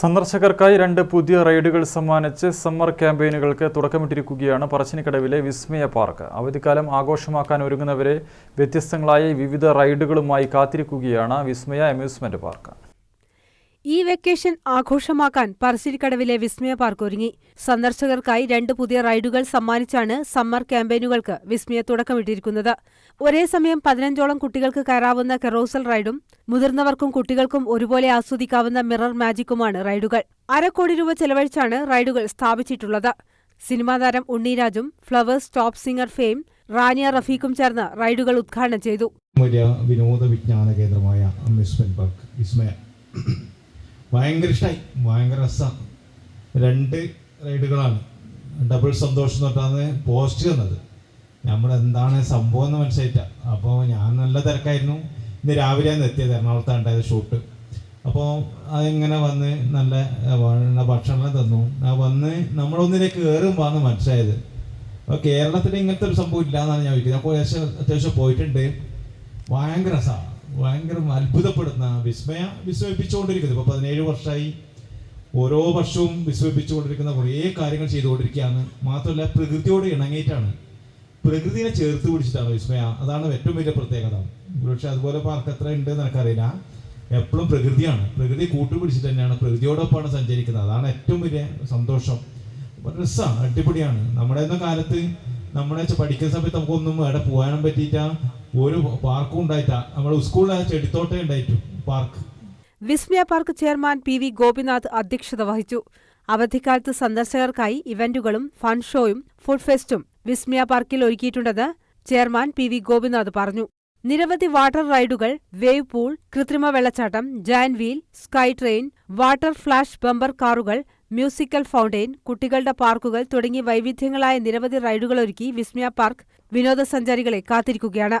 സന്ദർശകർക്കായി രണ്ട് പുതിയ റൈഡുകൾ സമ്മാനിച്ച് സമ്മർ ക്യാമ്പയിനുകൾക്ക് തുടക്കമിട്ടിരിക്കുകയാണ് പറശ്ശിനിക്കടവിലെ വിസ്മയ പാർക്ക്. അവധിക്കാലം ആഘോഷമാക്കാൻ ഒരുങ്ങുന്നവരെ വ്യത്യസ്തങ്ങളായ വിവിധ റൈഡുകളുമായി കാത്തിരിക്കുകയാണ് വിസ്മയ അമ്യൂസ്മെന്റ് പാർക്ക്. ഈ വെക്കേഷൻ ആഘോഷമാക്കാൻ പറശ്ശിനിക്കടവിലെ വിസ്മയ പാർക്ക് ഒരുങ്ങി. സന്ദർശകർക്കായി രണ്ട് പുതിയ റൈഡുകൾ സമ്മാനിച്ചാണ് സമ്മർ ക്യാമ്പയിനുകൾക്ക് വിസ്മയ തുടക്കമിട്ടിരിക്കുന്നത്. ഒരേ സമയം പതിനഞ്ചോളം കുട്ടികൾക്ക് കയറാവുന്ന കെറോസൽ റൈഡും മുതിർന്നവർക്കും കുട്ടികൾക്കും ഒരുപോലെ ആസ്വദിക്കാവുന്ന മിറർ മാജിക്കുമാണ് റൈഡുകൾ. അരക്കോടി രൂപ ചെലവഴിച്ചാണ് റൈഡുകൾ സ്ഥാപിച്ചിട്ടുള്ളത്. സിനിമാ താരം ഉണ്ണിരാജും Flowers top singer fame Rania റഫീഖും ചേർന്ന് റൈഡുകൾ ഉദ്ഘാടനം ചെയ്തു. വലിയ വിനോദ വിജ്ഞാന കേന്ദ്രമായ അമ്യൂസ്മെന്റ് പാർക്ക് വിസ്മയ. ഭയങ്കര ഇഷ്ടമായി ഭയങ്കര രസമാണ് രണ്ട് റൈഡുകളാണ്. ഡബിൾ സന്തോഷം പറഞ്ഞാൽ പോസ്റ്റ് തന്നത് നമ്മൾ എന്താണ് സംഭവം എന്ന് മനസ്സിലായിട്ട അപ്പോൾ ഞാൻ നല്ല തിരക്കായിരുന്നു. ഇന്ന് രാവിലെയാണ് എത്തിയത് എറണാകുളത്താണ് ഉണ്ടായത് ഷൂട്ട്. അപ്പോൾ അതിങ്ങനെ വന്ന് നല്ല ഭക്ഷണം തന്നു. ആ വന്ന് നമ്മളൊന്നിലേക്ക് കയറുമ്പോഴാണ് മനസ്സിലായത്. അപ്പോൾ കേരളത്തിൽ ഇങ്ങനത്തെ ഒരു സംഭവം ഇല്ല എന്നാണ് ഞാൻ ചോദിക്കുന്നത് അപ്പോൾ അത്യാവശ്യം അത്യാവശ്യം പോയിട്ടുണ്ട്. ഭയങ്കര രസമാണ് ഭയങ്കര അത്ഭുതപ്പെടുന്ന വിസ്മയ വിസ്മയിപ്പിച്ചുകൊണ്ടിരിക്കുന്നത്. ഇപ്പോൾ പതിനേഴ് വർഷമായി ഓരോ വർഷവും വിസ്മയിപ്പിച്ചുകൊണ്ടിരിക്കുന്ന കുറേ കാര്യങ്ങൾ ചെയ്തുകൊണ്ടിരിക്കുകയാണ്. മാത്രമല്ല പ്രകൃതിയോട് ഇണങ്ങിയിട്ടാണ്. പ്രകൃതിനെ ചേർത്ത് പിടിച്ചിട്ടാണ് വിസ്മയ. അതാണ് ഏറ്റവും വലിയ പ്രത്യേകത. പക്ഷെ അതുപോലെ പാർക്ക് എത്ര ഉണ്ട് എന്ന് എനിക്കറിയില്ല. എപ്പോഴും പ്രകൃതിയാണ്. പ്രകൃതി കൂട്ടുപിടിച്ചിട്ട് തന്നെയാണ്. പ്രകൃതിയോടൊപ്പമാണ് സഞ്ചരിക്കുന്നത്. അതാണ് ഏറ്റവും വലിയ സന്തോഷം. രസമാണ് അടിപൊളിയാണ്. നമ്മുടെ കാലത്ത് നമ്മളെ പഠിക്കുന്ന സമയത്ത് നമുക്കൊന്നും അവിടെ പോകാനും പറ്റിയിട്ട ഒരു പാർക്കും ഉണ്ടായിട്ടാ. നമ്മുടെ സ്കൂളിൽ ചെടിത്തോട്ടം ഉണ്ടായിട്ടു park Vismaya park chairman P V Gopinath അധ്യക്ഷത വഹിച്ചു. അവധിക്കാലത്ത് സന്ദർശകർക്കായി ഇവന്റുകളും ഫൺ ഷോയും ഫുഡ് ഫെസ്റ്റും വിസ്മയ പാർക്കിൽ ഒരുക്കിയിട്ടുണ്ടെന്ന് ചെയർമാൻ പി വി ഗോപിനാഥ് പറഞ്ഞു. നിരവധി വാട്ടർ റൈഡുകൾ വേവ് പൂൾ കൃത്രിമ വെള്ളച്ചാട്ടം giant wheel sky train water flash bumper കാറുകൾ മ്യൂസിക്കൽ ഫൗണ്ടെയിൻ കുട്ടികളുടെ പാർക്കുകൾ തുടങ്ങി വൈവിധ്യങ്ങളായ നിരവധി റൈഡുകൾ ഒരുക്കി വിസ്മയ പാർക്ക് വിനോദസഞ്ചാരികളെ കാത്തിരിക്കുകയാണ്.